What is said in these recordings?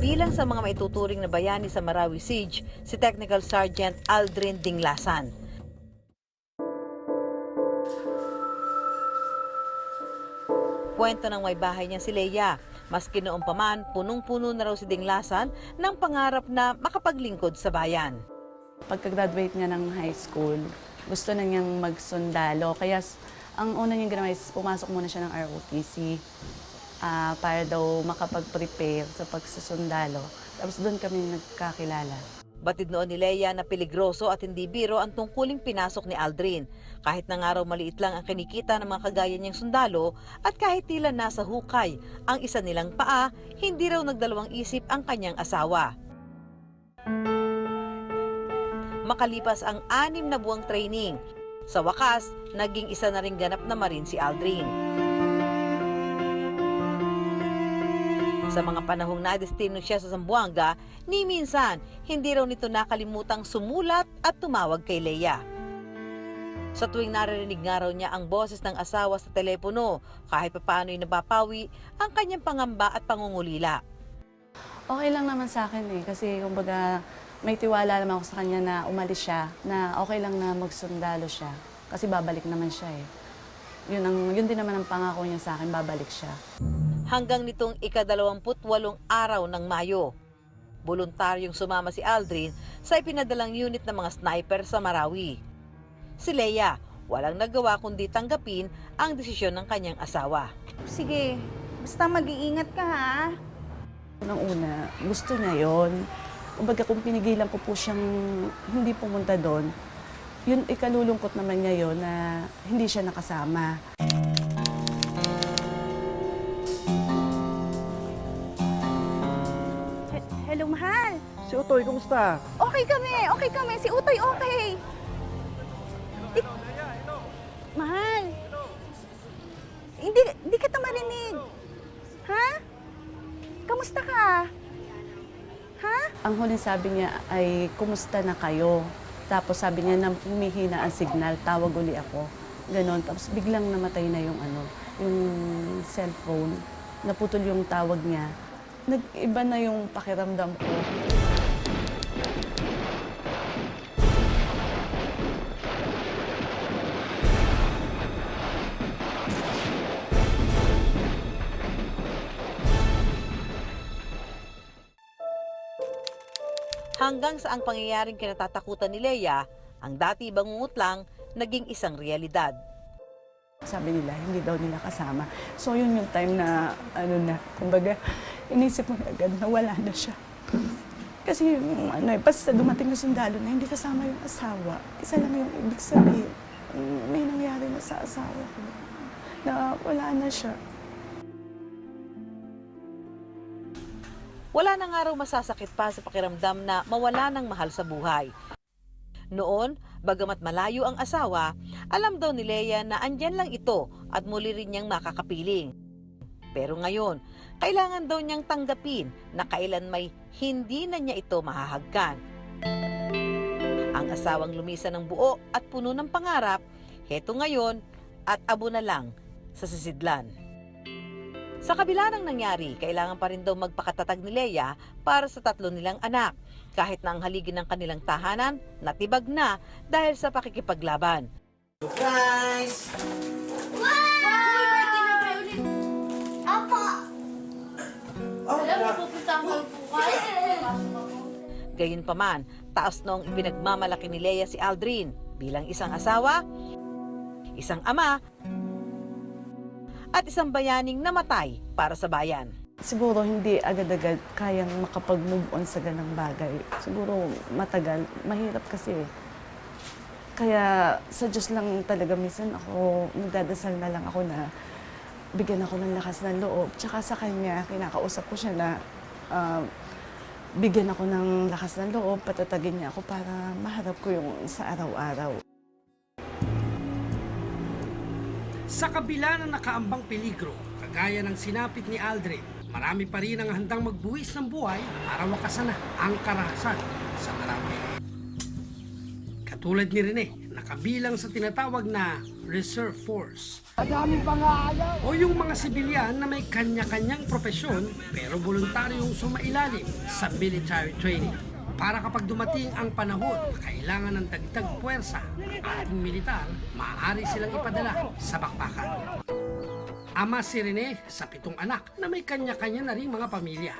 Kabilang sa mga maituturing na bayani sa Marawi Siege, si Technical Sergeant Aldrin Dinglasan. Kwento ng may bahay niya si Leia. Maski noong paman, punong-puno na raw si Dinglasan ng pangarap na makapaglingkod sa bayan. Pagka-graduate niya ng high school, gusto na niyang magsundalo. Kaya ang una niyang ginawa is pumasok muna siya ng ROTC ah, para daw makapag-prepare sa pagsusundalo. Tapos doon kami nagkakilala. Batid noon ni Leia na peligroso at hindi biro ang tungkuling pinasok ni Aldrin. Kahit na nga maliit lang ang kinikita ng mga kagaya niyang sundalo at kahit tila nasa hukay ang isa nilang paa, hindi raw nagdalawang isip ang kanyang asawa. Makalipas ang anim na buwang training, sa wakas, naging isa na ring ganap na marin si Aldrin. Sa mga panahong nadestino siya sa Zamboanga, ni minsan, hindi raw nito nakalimutang sumulat at tumawag kay Leia. Sa tuwing naririnig nga raw niya ang boses ng asawa sa telepono, kahit papaano'y nabapawi ang kanyang pangamba at pangungulila. Okay lang naman sa akin eh, kasi kumbaga may tiwala naman ako sa kanya na umalis siya, na okay lang na magsundalo siya. Kasi babalik naman siya eh. Yun, ang, yun din naman ang pangako niya sa akin, babalik siya. Hanggang nitong ikadalawamputwalong araw ng Mayo, voluntaryong sumama si Aldrin sa ipinadalang unit ng mga sniper sa Marawi. Si Leia, walang nagawa kundi tanggapin ang desisyon ng kanyang asawa. Sige, basta mag-iingat ka ha. Unang una, gusto niya yon. Kumbaga kung pinigilan ko po siyang hindi pumunta doon, yun ikalulungkot naman niya yon na hindi siya nakasama. Si Otoy, kumusta? Okay kami, okay kami. Si Utoy okay. Di- mahal. Hindi, hindi kita marinig. Ha? Kamusta ka? Ha? Ang huling sabi niya ay, kumusta na kayo? Tapos sabi niya, nang humihina ang signal, tawag uli ako. Ganon. Tapos biglang namatay na yung ano, yung cellphone. Naputol yung tawag niya. Nag-iba na yung pakiramdam ko. Hanggang sa ang pangyayaring kinatatakutan ni Leia, ang dati bangungot lang naging isang realidad. Sabi nila, hindi daw nila kasama. So yun yung time na, ano na, kumbaga, inisip mo agad na wala na siya. Kasi yung ano eh, basta dumating na sundalo na hindi kasama yung asawa, isa lang yung ibig sabihin, may nangyari na sa asawa ko. Na wala na siya. Wala na nga raw masasakit pa sa pakiramdam na mawala ng mahal sa buhay. Noon, bagamat malayo ang asawa, alam daw ni Leia na andyan lang ito at muli rin niyang makakapiling. Pero ngayon, kailangan daw niyang tanggapin na kailan may hindi na niya ito mahahagkan. Ang asawang lumisa ng buo at puno ng pangarap, heto ngayon at abo na lang sa sisidlan. Sa kabila ng nangyari, kailangan pa rin daw magpakatatag ni Leia para sa tatlo nilang anak. Kahit na ang haligi ng kanilang tahanan, natibag na dahil sa pakikipaglaban. Gayunpaman, taas noong ipinagmamalaki ni Leia si Aldrin bilang isang asawa, isang ama, at isang bayaning namatay para sa bayan. Siguro hindi agad-agad kayang makapag-move on sa ganang bagay. Siguro matagal, mahirap kasi. Kaya sa Diyos lang talaga minsan ako, nagdadasal na lang ako na bigyan ako ng lakas ng loob. Tsaka sa kanya, kinakausap ko siya na ah, bigyan ako ng lakas ng loob, patatagin niya ako para maharap ko yung sa araw-araw. Sa kabila ng nakaambang peligro, kagaya ng sinapit ni Aldrin, marami pa rin ang handang magbuwis ng buhay para wakasan na ang karahasan sa Marawi. Katulad ni Rene na kabilang sa tinatawag na Reserve Force. O yung mga sibilyan na may kanya-kanyang profesyon pero voluntaryong sumailalim sa military training. Para kapag dumating ang panahon na kailangan ng dagdag puwersa ang ating militar, maaari silang ipadala sa bakbakan. Ama si Rene sa pitong anak na may kanya-kanya na ring mga pamilya.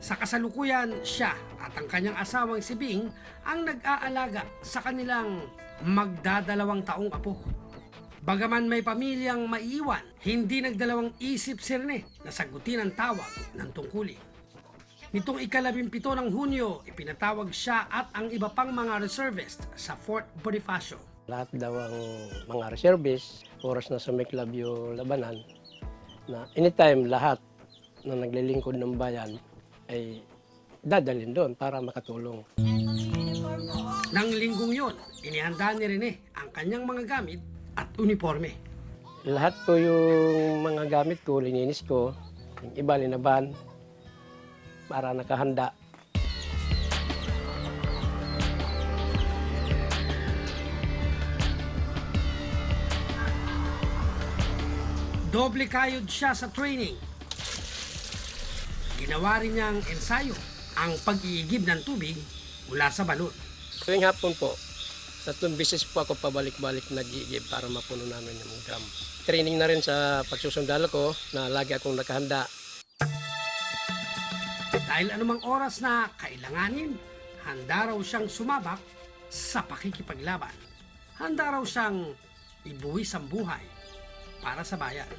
Sa kasalukuyan, siya at ang kanyang asawang si Bing ang nag-aalaga sa kanilang magdadalawang taong apo. Bagaman may pamilyang maiiwan, hindi nagdalawang isip si Rene na sagutin ang tawag ng tungkulin. Nitong ikalabimpito ng Hunyo, ipinatawag siya at ang iba pang mga reservist sa Fort Bonifacio. Lahat daw ang mga reservists, oras na sa Meklabyo Labanan, na anytime lahat na naglilingkod ng bayan ay dadalhin doon para makatulong. Nang linggong yon, inihanda ni Rene ang kanyang mga gamit at uniforme. Lahat po yung mga gamit ko, lininis ko, yung iba linaban, para nakahanda. Doble kayod siya sa training. Ginawa rin niyang ensayo ang pag-iigib ng tubig mula sa balon. Tuwing hapon po, tatlong beses po ako pabalik-balik nag-iigib para mapuno namin yung drum. Training na rin sa pagsusundalo ko na lagi akong nakahanda Dahil anumang oras na kailanganin, handa raw siyang sumabak sa pakikipaglaban. Handa raw siyang ibuwis ang buhay para sa bayan.